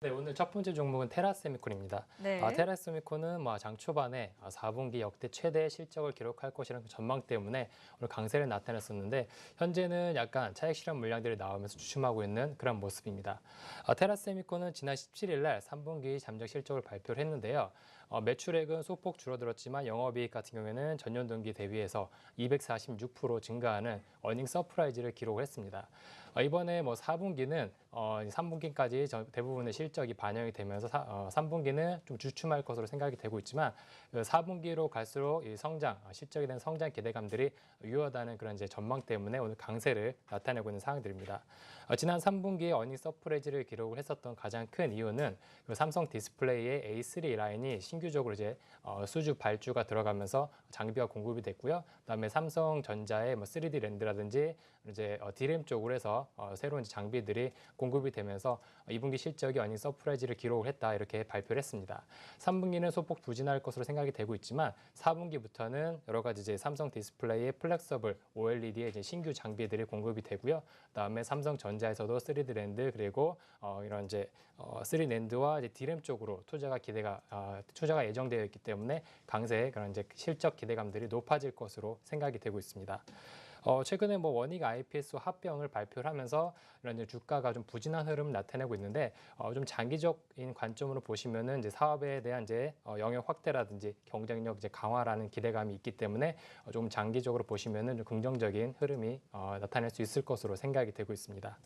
네, 오늘 첫 번째 종목은 테라세미콘입니다. 네. 아, 테라세미콘은 뭐 장 초반에 아, 4분기 역대 최대 실적을 기록할 것이라는 그 전망 때문에 오늘 강세를 나타냈었는데 현재는 약간 차익 실현 물량들이 나오면서 주춤하고 있는 그런 모습입니다. 아, 테라세미콘은 지난 17일 날 3분기 잠정 실적을 발표를 했는데요. 어, 매출액은 소폭 줄어들었지만 영업이익 같은 경우에는 전년 동기 대비해서 246% 증가하는 어닝 서프라이즈를 기록을 했습니다. 어, 이번에 뭐 4분기는 어, 3분기까지 저- 대부분의 실적이 반영이 되면서 사, 어, 3분기는 좀 주춤할 것으로 생각이 되고 있지만 그 4분기로 갈수록 이 성장, 어, 실적에 대한 성장 기대감들이 유효하다는 그런 이제 전망 때문에 오늘 강세를 나타내고 있는 상황들입니다. 어, 지난 3분기에 어닝 서프라이즈를 기록을 했었던 가장 큰 이유는 그 삼성 디스플레이의 A3 라인이 신규적으로 이제 어, 수주 발주가 들어가면서 장비가 공급이 됐고요. 그다음에 삼성전자의 뭐 3D 랜드라든지 이제 어, 디램 쪽으로 해서 어, 새로운 장비들이 공급이 되면서 어, 2분기 실적이 어닝 서프라이즈를 기록을 했다 이렇게 발표를 했습니다. 3분기는 소폭 부진할 것으로 생각이 되고 있지만 4분기부터는 여러 가지 이제 삼성 디스플레이의 플렉서블 OLED의 이제 신규 장비들이 공급이 되고요. 그다음에 삼성전자에서도 3D 랜드 그리고 어, 이런 이제 어, 3D 랜드와 이제 디램 쪽으로 투자가 기대가 어, 투자가 예정되어 있기 때문에 강세의 그런 이제 실적 기대 감들이 높아질 것으로 생각이 되고 있습니다. 어, 최근에 뭐 원익 IPS 합병을 발표를 하면서 이런 이제 주가가 좀 부진한 흐름을 나타내고 있는데 어, 좀 장기적인 관점으로 보시면은 이제 사업에 대한 이제 어, 영역 확대라든지 경쟁력 이제 강화라는 기대감이 있기 때문에 어, 좀 장기적으로 보시면은 좀 긍정적인 흐름이 어, 나타낼 수 있을 것으로 생각이 되고 있습니다.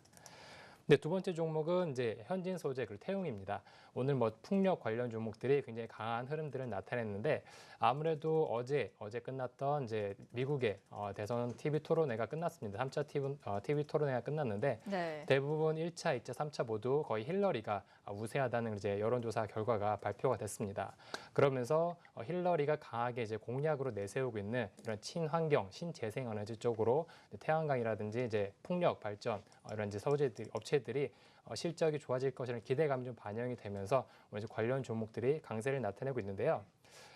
네, 두 번째 종목은 이제 현진 소재 그리고 태용입니다. 오늘 뭐 풍력 관련 종목들이 굉장히 강한 흐름들을 나타냈는데 아무래도 어제 어제 끝났던 이제 미국의 어, 대선 TV 토론회가 끝났습니다. 3차 TV, 어, TV 토론회가 끝났는데 네. 대부분 1차, 2차, 3차 모두 거의 힐러리가 우세하다는 이제 여론조사 결과가 발표가 됐습니다. 그러면서 어, 힐러리가 강하게 이제 공약으로 내세우고 있는 이런 친환경, 신재생 에너지 쪽으로 태양광이라든지 이제 풍력 발전 어, 이런 이제 소재들 업체들이 어, 실적이 좋아질 것이라는 기대감이 좀 반영이 되면서 오늘 관련 종목들이 강세를 나타내고 있는데요.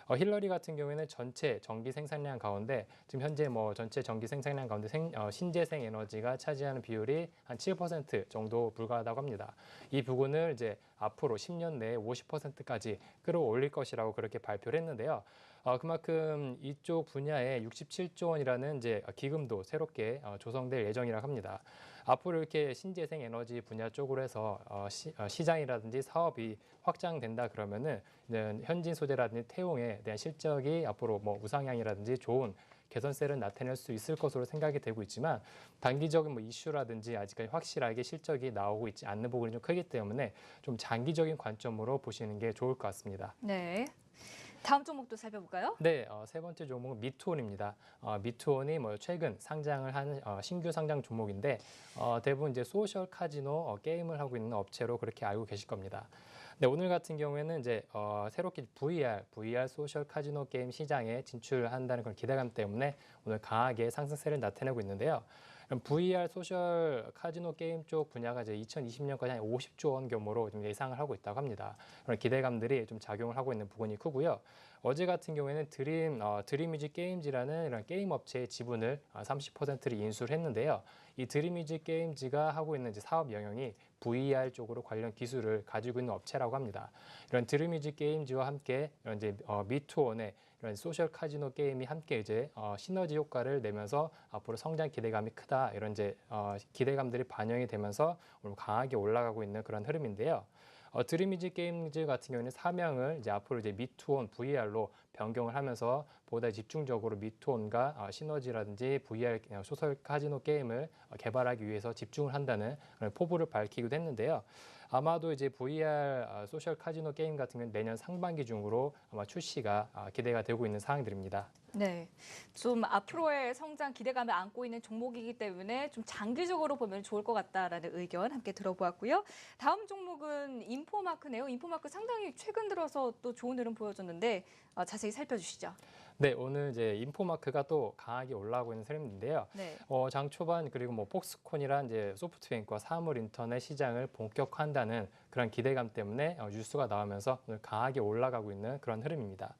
어, 힐러리 같은 경우에는 전체 전기 생산량 가운데 지금 현재 뭐 전체 전기 생산량 가운데 생, 어, 신재생 에너지가 차지하는 비율이 한 7% 정도 불과하다고 합니다. 이 부분을 이제 앞으로 10년 내에 50%까지 끌어올릴 것이라고 그렇게 발표를 했는데요. 어, 그만큼 이쪽 분야에 67조 원이라는 이제 기금도 새롭게 어, 조성될 예정이라고 합니다. 앞으로 이렇게 신재생 에너지 분야 쪽으로 해서 어, 시, 어, 시장이라든지 사업이 확장된다 그러면은 현진 소재라든지 태용에 대한 실적이 앞으로 뭐 우상향이라든지 좋은 개선세를 나타낼 수 있을 것으로 생각이 되고 있지만 단기적인 뭐 이슈라든지 아직까지 확실하게 실적이 나오고 있지 않는 부분이 좀 크기 때문에 좀 장기적인 관점으로 보시는 게 좋을 것 같습니다. 네. 다음 종목도 살펴볼까요? 네, 어, 세 번째 종목은 미투온입니다. 어, 미투온이 뭐 최근 상장을 한 어, 신규 상장 종목인데 어, 대부분 이제 소셜 카지노 어, 게임을 하고 있는 업체로 그렇게 알고 계실 겁니다. 네, 오늘 같은 경우에는 이제 어, 새롭게 VR, VR 소셜 카지노 게임 시장에 진출한다는 그런 기대감 때문에 오늘 강하게 상승세를 나타내고 있는데요. VR 소셜 카지노 게임 쪽 분야가 이제 2020년까지 한 50조 원 규모로 좀 예상을 하고 있다고 합니다. 그런 기대감들이 좀 작용을 하고 있는 부분이 크고요. 어제 같은 경우에는 드림 어, 드림뮤직 게임즈라는 이런 게임 업체의 지분을 어, 30%를 인수를 했는데요. 이 드림뮤직 게임즈가 하고 있는 사업 영역이 VR 쪽으로 관련 기술을 가지고 있는 업체라고 합니다. 이런 드림뮤직 게임즈와 함께 이런 이제 어, 미투온의 이런 소셜 카지노 게임이 함께 이제 어, 시너지 효과를 내면서 앞으로 성장 기대감이 크다 이런 이제 어, 기대감들이 반영이 되면서 오늘 강하게 올라가고 있는 그런 흐름인데요. 어, 드림이지 게임즈 같은 경우는 사명을 이제 앞으로 이제 미투온 VR로 변경을 하면서 보다 집중적으로 미투온과 어, 시너지라든지 VR 소설 카지노 게임을 어, 개발하기 위해서 집중을 한다는 그런 포부를 밝히기도 했는데요. 아마도 이제 VR 어, 소셜 카지노 게임 같은 경우는 내년 상반기 중으로 아마 출시가 어, 기대가 되고 있는 사항들입니다. 네. 좀 앞으로의 성장 기대감을 안고 있는 종목이기 때문에 좀 장기적으로 보면 좋을 것 같다라는 의견 함께 들어보았고요. 다음 종목은 인포마크네요. 인포마크 상당히 최근 들어서 또 좋은 흐름 보여줬는데 어, 자세히 살펴주시죠. 네, 오늘 이제 인포마크가 또 강하게 올라가고 있는 흐름인데요. 네. 어, 장 초반 그리고 뭐 폭스콘이란 이제 소프트뱅크와 사물 인터넷 시장을 본격화한다는 그런 기대감 때문에 어, 뉴스가 나오면서 오늘 강하게 올라가고 있는 그런 흐름입니다.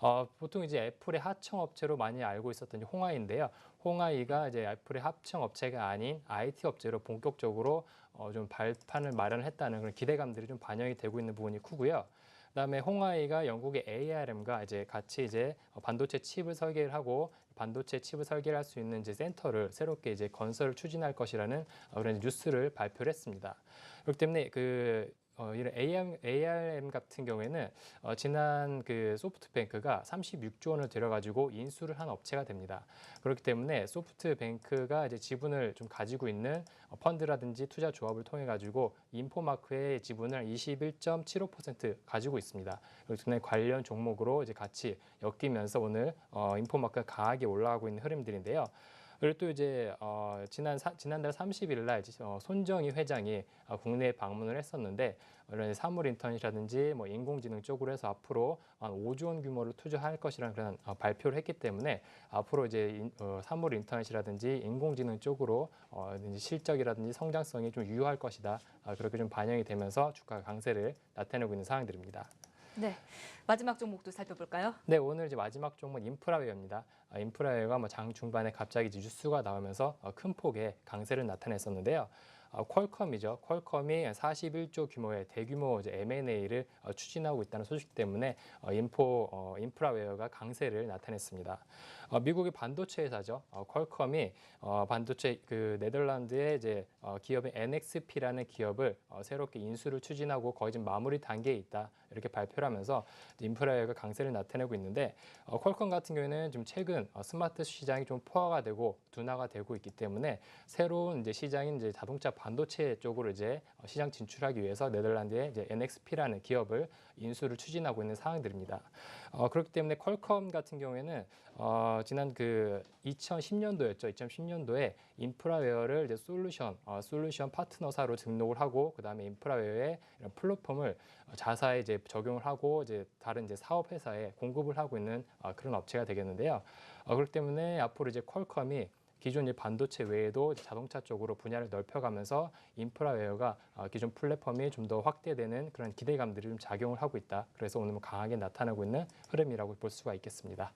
어, 보통 이제 애플의 하청 업체로 많이 알고 있었던 홍하이인데요. 홍하이가 이제 애플의 합청 업체가 아닌 IT 업체로 본격적으로 어, 좀 발판을 마련했다는 그런 기대감들이 좀 반영이 되고 있는 부분이 크고요. 그다음에 홍하이가 영국의 ARM과 이제 같이 이제 어, 반도체 칩을 설계를 하고 반도체 칩을 설계할 를수 있는 이제 센터를 새롭게 이제 건설을 추진할 것이라는 어, 그런 뉴스를 발표를 했습니다. 그렇기 때문에 그 어, 이런 ARM, ARM 같은 경우에는 어, 지난 그 소프트뱅크가 36조 원을 들여가지고 인수를 한 업체가 됩니다. 그렇기 때문에 소프트뱅크가 이제 지분을 좀 가지고 있는 어, 펀드라든지 투자 조합을 통해 가지고 인포마크의 지분을 21.75% 가지고 있습니다. 그렇기 때문에 관련 종목으로 이제 같이 엮이면서 오늘 어, 인포마크가 강하게 올라가고 있는 흐름들인데요. 그리고 또 이제 어, 지난 사, 지난달 30일 날 어, 손정희 회장이 어, 국내에 방문을 했었는데 이런 사물 인터넷이라든지 뭐 인공지능 쪽으로 해서 앞으로 한 5조 원 규모를 투자할 것이라는 그런 어, 발표를 했기 때문에 앞으로 이제 인, 어, 사물 인터넷이라든지 인공지능 쪽으로 어, 실적이라든지 성장성이 좀 유효할 것이다. 아, 그렇게 좀 반영이 되면서 주가 강세를 나타내고 있는 상황들입니다. 네. 마지막 종목도 살펴볼까요? 네, 오늘 이제 마지막 종목 인프라웨어입니다. 아, 인프라웨어가 뭐 장 중반에 갑자기 뉴스가 나오면서 어, 큰 폭의 강세를 나타냈었는데요. 어, 퀄컴이죠. 퀄컴이 41조 규모의 대규모 M&A를 어, 추진하고 있다는 소식 때문에 어, 인포 어, 인프라웨어가 강세를 나타냈습니다. 어, 미국의 반도체 회사죠. 어, 퀄컴이 어, 반도체 그 네덜란드의 이제 어, 기업인 NXP라는 기업을 어, 새롭게 인수를 추진하고 거의 지금 마무리 단계에 있다 이렇게 발표를 하면서 인프라웨어가 강세를 나타내고 있는데 어, 퀄컴 같은 경우에는 좀 최근 어, 스마트 시장이 좀 포화가 되고 둔화가 되고 있기 때문에 새로운 이제 시장인 이제 자동차 반도체 쪽으로 이제 어, 시장 진출하기 위해서 네덜란드의 이제 NXP라는 기업을 인수를 추진하고 있는 상황들입니다. 어, 그렇기 때문에 퀄컴 같은 경우에는 어, 지난 그 2010년도였죠. 2010년도에 인프라웨어를 이제 솔루션 어, 솔루션 파트너사로 등록을 하고 그다음에 인프라웨어의 이런 플랫폼을 어, 자사에 이제 적용을 하고 이제 다른 이제 사업 회사에 공급을 하고 있는 어, 그런 업체가 되겠는데요. 어, 그렇기 때문에 앞으로 이제 퀄컴이 기존 이 반도체 외에도 자동차 쪽으로 분야를 넓혀가면서 인프라웨어가 어, 기존 플랫폼이 좀 더 확대되는 그런 기대감들이 좀 작용을 하고 있다. 그래서 오늘 뭐 강하게 나타나고 있는 흐름이라고 볼 수가 있겠습니다.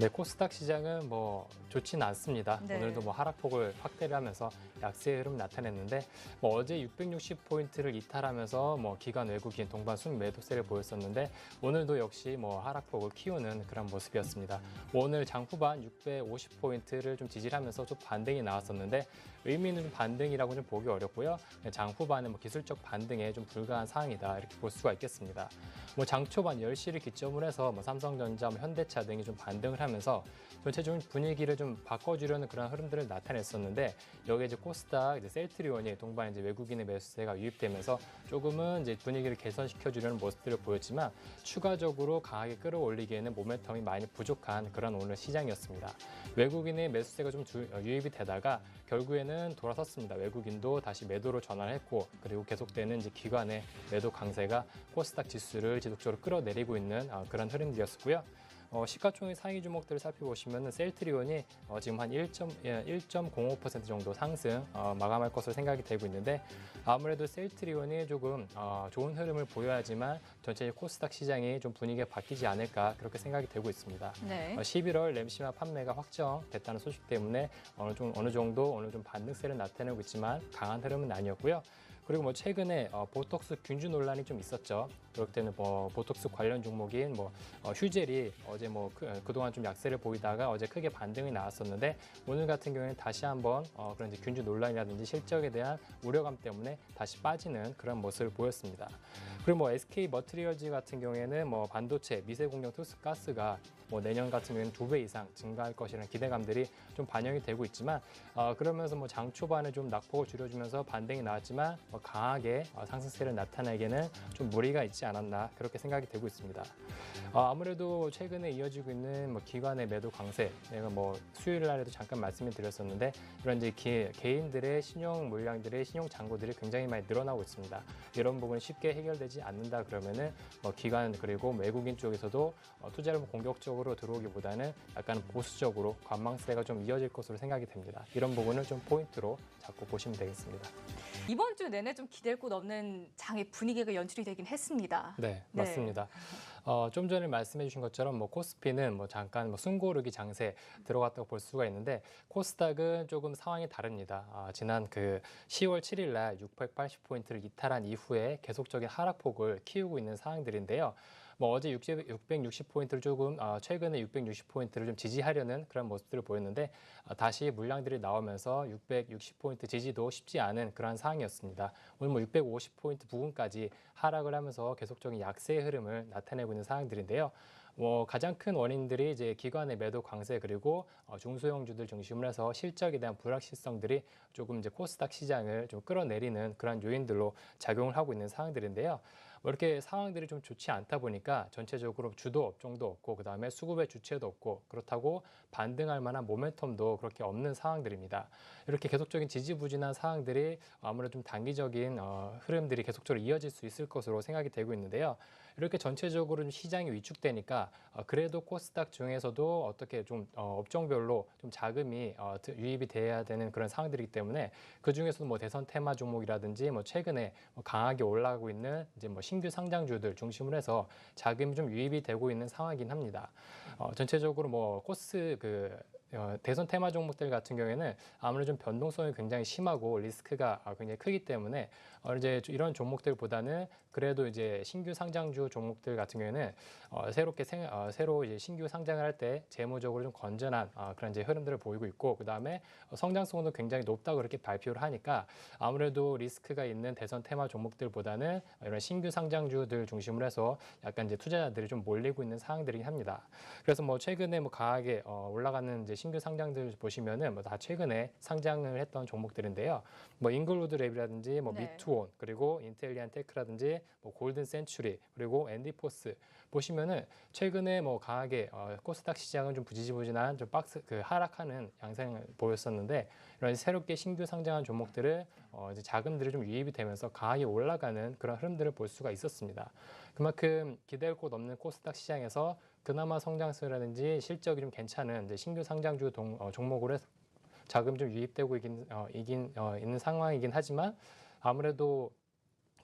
네, 코스닥 시장은 뭐 좋지는 않습니다. 네. 오늘도 뭐 하락폭을 확대를 하면서 약세의 흐름 나타냈는데 뭐 어제 660포인트를 이탈하면서 뭐 기관 외국인 동반 순 매도세를 보였었는데 오늘도 역시 뭐 하락폭을 키우는 그런 모습이었습니다. 뭐 오늘 장 후반 650포인트를 좀 지지하면서 좀 반등이 나왔었는데 의미 있는 반등이라고 좀 보기 어렵고요. 장 후반에 뭐 기술적 반등에 좀 불과한 상황이다 이렇게 볼 수가 있겠습니다. 뭐 장 초반 10시를 기점으로 해서 뭐 삼성전자, 뭐 현대차 등이 좀 반등을 하면서 전체적인 분위기를 좀 바꿔주려는 그런 흐름들을 나타냈었는데 여기에 이제 코스닥 이제 셀트리온이 동반 이제 외국인의 매수세가 유입되면서 조금은 이제 분위기를 개선시켜 주려는 모습들을 보였지만 추가적으로 강하게 끌어올리기에는 모멘텀이 많이 부족한 그런 오늘 시장이었습니다. 외국인의 매수세가 좀 주- 어, 유입이 되다가 결국에는 돌아섰습니다. 외국인도 다시 매도로 전환했고 그리고 계속되는 이제 기관의 매도 강세가 코스닥 지수를 지속적으로 끌어내리고 있는 어, 그런 흐름이었고요. 어, 시가총액 상위 주목들을 살펴보시면 셀트리온이 어, 지금 한 1.05% 정도 상승 어, 마감할 것으로 생각이 되고 있는데 아무래도 셀트리온이 조금 어, 좋은 흐름을 보여야지만 전체 코스닥 시장이 좀 분위기가 바뀌지 않을까 그렇게 생각이 되고 있습니다. 네. 어, 11월 램시마 판매가 확정됐다는 소식 때문에 어느, 좀, 어느 정도 오늘 좀 반등세를 나타내고 있지만 강한 흐름은 아니었고요. 그리고 뭐 최근에 어, 보톡스 균주 논란이 좀 있었죠. 그럴 때는 뭐 보톡스 관련 종목인 뭐 어, 휴젤이 어제 뭐 그, 그동안 좀 약세를 보이다가 어제 크게 반등이 나왔었는데 오늘 같은 경우에는 다시 한번 어, 그런 이제 균주 논란이라든지 실적에 대한 우려감 때문에 다시 빠지는 그런 모습을 보였습니다. 그리고 뭐 SK 머트리얼즈 같은 경우에는 뭐 반도체, 미세 공정 투스 가스가 뭐 내년 같은 경우에는 두 배 이상 증가할 것이라는 기대감들이 좀 반영이 되고 있지만 어, 그러면서 뭐 장 초반에 좀 낙폭을 줄여주면서 반등이 나왔지만 뭐 강하게 어, 상승세를 나타내기에는 좀 무리가 있지 않았나 그렇게 생각이 되고 있습니다. 어, 아무래도 최근에 이어지고 있는 뭐 기관의 매도 강세, 내가 뭐 수요일 날에도 잠깐 말씀을 드렸었는데 이런 이제 기- 개인들의 신용 물량들의 신용 잔고들이 굉장히 많이 늘어나고 있습니다. 이런 부분이 쉽게 해결되지 않는다 그러면은 뭐 기관 그리고 외국인 쪽에서도 어, 투자를 공격적으로 들어오기보다는 약간 보수적으로 관망세가 좀 이어질 것으로 생각이 됩니다. 이런 부분을 좀 포인트로 잡고 보시면 되겠습니다. 이번 주 내내 좀 기댈 곳 없는 장의 분위기가 연출이 되긴 했습니다. 네, 네. 맞습니다. 어, 좀 전에 말씀해 주신 것처럼 뭐 코스피는 뭐 잠깐 뭐 숨고르기 장세 들어갔다고 볼 수가 있는데 코스닥은 조금 상황이 다릅니다. 아, 지난 그 10월 7일 날 680포인트를 이탈한 이후에 계속적인 하락폭을 키우고 있는 상황들인데요. 뭐 어제 660포인트를 조금 어, 최근에 660포인트를 좀 지지하려는 그런 모습들을 보였는데 어, 다시 물량들이 나오면서 660포인트 지지도 쉽지 않은 그러한 상황이었습니다. 오늘 뭐 650포인트 부근까지 하락을 하면서 계속적인 약세의 흐름을 나타내고 있는 상황들인데요. 뭐 가장 큰 원인들이 이제 기관의 매도 강세 그리고 어, 중소형주들 중심으로 해서 실적에 대한 불확실성들이 조금 이제 코스닥 시장을 좀 끌어내리는 그런 요인들로 작용을 하고 있는 상황들인데요. 뭐 이렇게 상황들이 좀 좋지 않다 보니까 전체적으로 주도 업종도 없고 그다음에 수급의 주체도 없고 그렇다고 반등할 만한 모멘텀도 그렇게 없는 상황들입니다. 이렇게 계속적인 지지부진한 상황들이 아무래도 좀 단기적인 어, 흐름들이 계속적으로 이어질 수 있을 것으로 생각이 되고 있는데요. 이렇게 전체적으로 좀 시장이 위축되니까 어, 그래도 코스닥 중에서도 어떻게 좀 어, 업종별로 좀 자금이 어, 드- 유입이 돼야 되는 그런 상황들이기 때문에 그 중에서도 뭐 대선 테마 종목이라든지 뭐 최근에 뭐 강하게 올라가고 있는 이제 뭐 신규 상장주들 중심으로 해서 자금이 좀 유입이 되고 있는 상황이긴 합니다. 어, 전체적으로 뭐 코스 그 어, 대선 테마 종목들 같은 경우에는 아무래도 좀 변동성이 굉장히 심하고 리스크가 아, 굉장히 크기 때문에 어, 이제 이런 종목들보다는 그래도 이제 신규 상장주 종목들 같은 경우에는 어, 새롭게 생, 어, 새로 이제 신규 상장을 할 때 재무적으로 좀 건전한 어, 그런 이제 흐름들을 보이고 있고 그 다음에 성장성도 굉장히 높다고 그렇게 발표를 하니까 아무래도 리스크가 있는 대선 테마 종목들보다는 이런 신규 상장주들 중심으로 해서 약간 이제 투자자들이 좀 몰리고 있는 상황들이긴 합니다. 그래서 뭐 최근에 뭐 강하게 어, 올라가는 이제 신규 상장들 보시면은 뭐 다 최근에 상장을 했던 종목들인데요. 뭐 잉글로드 랩이라든지 뭐 네. 미투 온 그리고 인텔리안 테크라든지 뭐 골든 센츄리 그리고 앤디포스 보시면은 최근에 뭐 강하게 어, 코스닥 시장은 좀 부지지부진한 좀 박스 그 하락하는 양상을 보였었는데 이런 새롭게 신규 상장한 종목들을 어, 이제 자금들이 좀 유입이 되면서 강하게 올라가는 그런 흐름들을 볼 수가 있었습니다. 그만큼 기대할 곳 없는 코스닥 시장에서 그나마 성장세라든지 실적이 좀 괜찮은 신규 상장주 동, 어, 종목으로 자금 좀 유입되고 있긴, 어, 이긴, 어, 있는 상황이긴 하지만 아무래도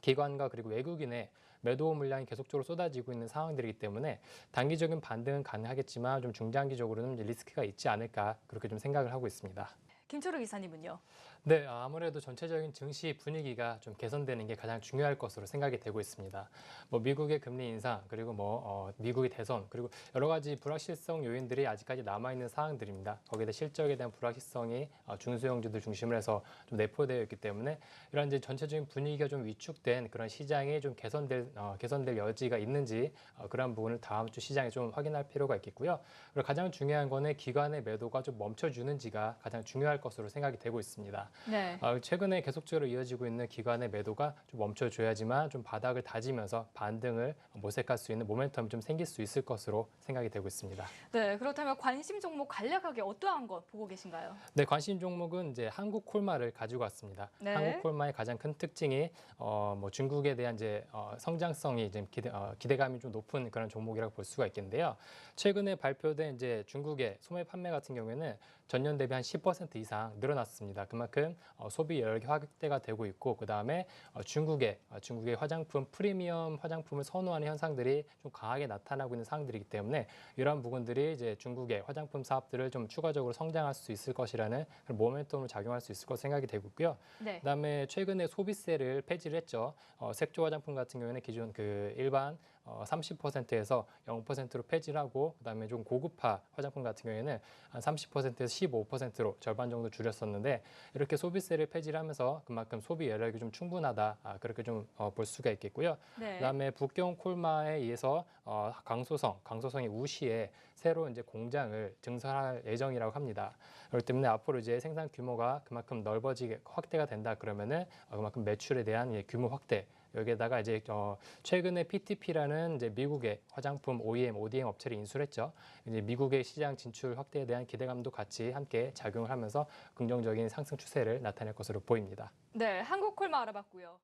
기관과 그리고 외국인의 매도 물량이 계속적으로 쏟아지고 있는 상황들이기 때문에 단기적인 반등은 가능하겠지만 좀 중장기적으로는 리스크가 있지 않을까 그렇게 좀 생각을 하고 있습니다. 김초록 이사님은요? 네, 아무래도 전체적인 증시 분위기가 좀 개선되는 게 가장 중요할 것으로 생각이 되고 있습니다. 뭐 미국의 금리 인상 그리고 뭐 어, 미국의 대선 그리고 여러 가지 불확실성 요인들이 아직까지 남아 있는 사항들입니다. 대해 실적에 대한 불확실성이 어, 중소형주들 중심으로 해서 좀 내포되어 있기 때문에 이런 이제 전체적인 분위기가 좀 위축된 그런 시장이 좀 개선될 어, 개선될 여지가 있는지 어, 그런 부분을 다음 주 시장에 좀 확인할 필요가 있겠고요. 그리고 가장 중요한 거는 기관의 매도가 좀 멈춰주는지가 가장 중요할 것으로 생각이 되고 있습니다. 네. 아, 최근에 계속적으로 이어지고 있는 기관의 매도가 좀 멈춰줘야지만 좀 바닥을 다지면서 반등을 모색할 수 있는 모멘텀이 좀 생길 수 있을 것으로 생각이 되고 있습니다. 네, 그렇다면 관심 종목 간략하게 어떠한 거 보고 계신가요? 네, 관심 종목은 이제 한국 콜마를 가지고 왔습니다. 네. 한국 콜마의 가장 큰 특징이 어, 뭐 중국에 대한 이제 어, 성장성이 이제 기대, 어, 기대감이 좀 높은 그런 종목이라고 볼 수가 있겠는데요. 최근에 발표된 이제 중국의 소매 판매 같은 경우에는 전년 대비 한 10% 이상 늘어났습니다. 그만큼 어, 소비 여력이 확대가 되고 있고 그 다음에 어, 중국의 어, 중국의 화장품 프리미엄 화장품을 선호하는 현상들이 좀 강하게 나타나고 있는 상황들이기 때문에 이러한 부분들이 이제 중국의 화장품 사업들을 좀 추가적으로 성장할 수 있을 것이라는 그런 모멘텀으로 작용할 수 있을 것 생각이 되고 있고요. 네. 그다음에 최근에 소비세를 폐지를 했죠. 어, 색조 화장품 같은 경우에는 기존 그 일반 어, 30%에서 0%로 폐지를 하고 그다음에 좀 고급화 화장품 같은 경우에는 한 30%에서 15%로 절반 정도 줄였었는데 이렇게 소비세를 폐지를 하면서 그만큼 소비 여력이 좀 충분하다 아, 그렇게 좀볼 수가 있겠고요. 네. 그다음에 북경 콜마에 의해서 어, 강소성, 강소성의 우시에 새로 이제 공장을 증설할 예정이라고 합니다. 그렇기 때문에 앞으로 이제 생산 규모가 그만큼 넓어지게 확대가 된다 그러면은 어, 그만큼 매출에 대한 예, 규모 확대 여기에다가 이제 어, 최근에 PTP라는 이제 미국의 화장품 OEM, ODM 업체를 인수했죠. 이제 미국의 시장 진출 확대에 대한 기대감도 같이 함께 작용을 하면서 긍정적인 상승 추세를 나타낼 것으로 보입니다. 네, 한국 콜마 알아봤고요.